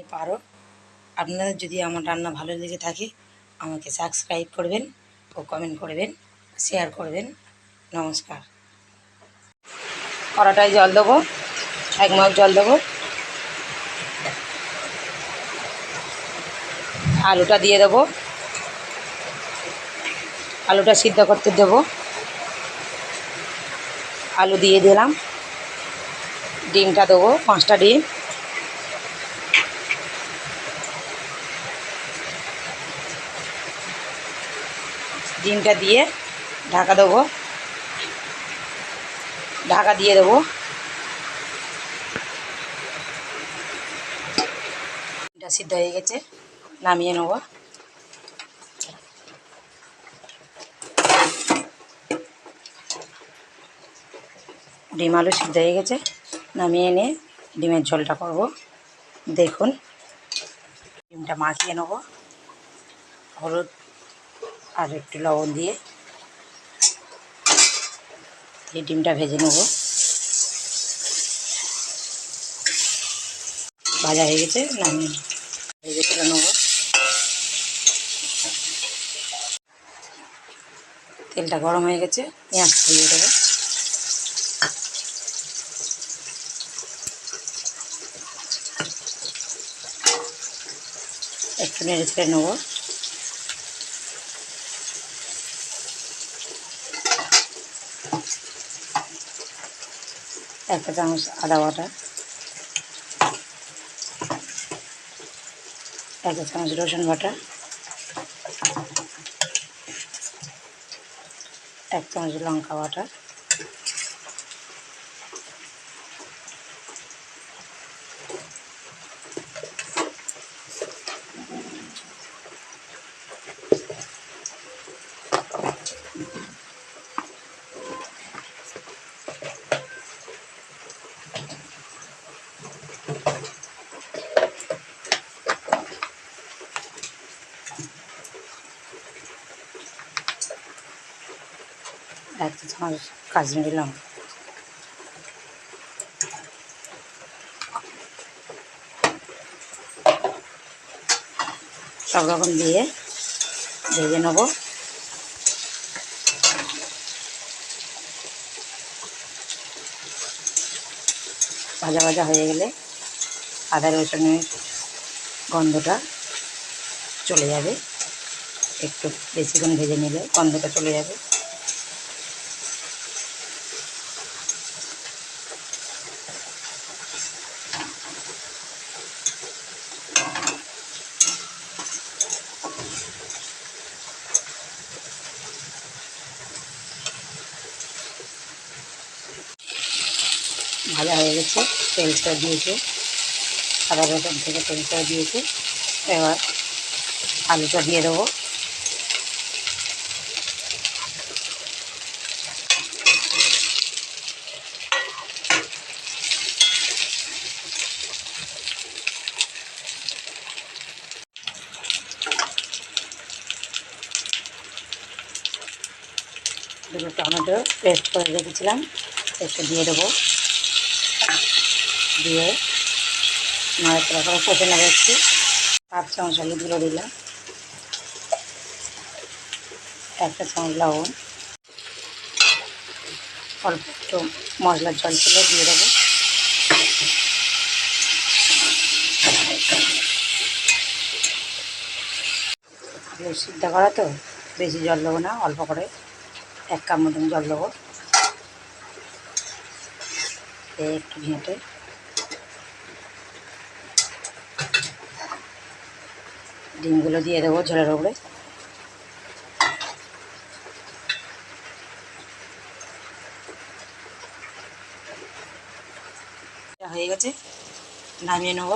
আমি পারো। আপনাদের যদি আমার রান্না ভালো লেগে থাকে, আমাকে সাবস্ক্রাইব করবেন ও কমেন্ট করবেন শেয়ার করবেন। নমস্কার। কড়াটায় জল দেবো, এক মগ জল দেবো। আলুটা দিয়ে দেবো। আলুটা সিদ্ধ করতে দেবো। আলু দিয়ে দিলাম। ডিমটা দেবো, পাঁচটা ডিম। ডিমটা দিয়ে ঢাকা দেবো। ঢাকা দিয়ে দেবো। ডিমটা সিদ্ধ হয়ে গেছে, নামিয়ে নেব। ডিম আলু সিদ্ধ হয়ে গেছে, নামিয়ে এনে ডিমের ঝোলটা করব। দেখুন, ডিমটা মাখিয়ে নেব। হলুদ আর একটু লবণ দিয়ে এই ডিমটা ভেজে নেব। ভাজা হয়ে গেছে, নামিয়ে ভেজে তুলে নেব। তেলটা গরম হয়ে গেছে, পেঁয়াজ দিয়ে দেবো। একটু নেড়ে ছেড়ে নেব। একটা চামচ আদা বাটা একটা চামচ রসুন বাটা এক চামচ লঙ্কা বাটা এক চামচ কাশ্মীরি লঙ্কা সব রকম দিয়ে ভেজে নেব। ভাজা ভাজা হয়ে গেলে আদা রসুনের গন্ধটা চলে যাবে। একটু বেশিক্ষণ ভেজে নিলে গন্ধটা চলে যাবে। ভাজা হয়ে গেছে তেল ছেড়ে দিয়েছে। সাদা রকম থেকে তেল ছেড়ে দিয়েছে। এবার আলুটা দিয়ে দেবো। দুটো টমেটো পেস্ট করে রেখেছিলাম, পেস্টটা দিয়ে দেবো। দিয়ে নাড়াচাড়া করে কষে নেব একটু হাফ চামচ হলুদগুলো দিলাম। একটা চামচ লবণ। অল্প একটু মশলার জল ছিল, দিয়ে দেবো। আলু সিদ্ধ করা তো, বেশি জল দেবো না, অল্প করে এক কাপ মতন জল দেবো। একটু ঘেঁটে। ডিমগুলো দিয়ে দেবো ঝোলের ওপরে। হয়ে গেছে নামিয়ে নেব।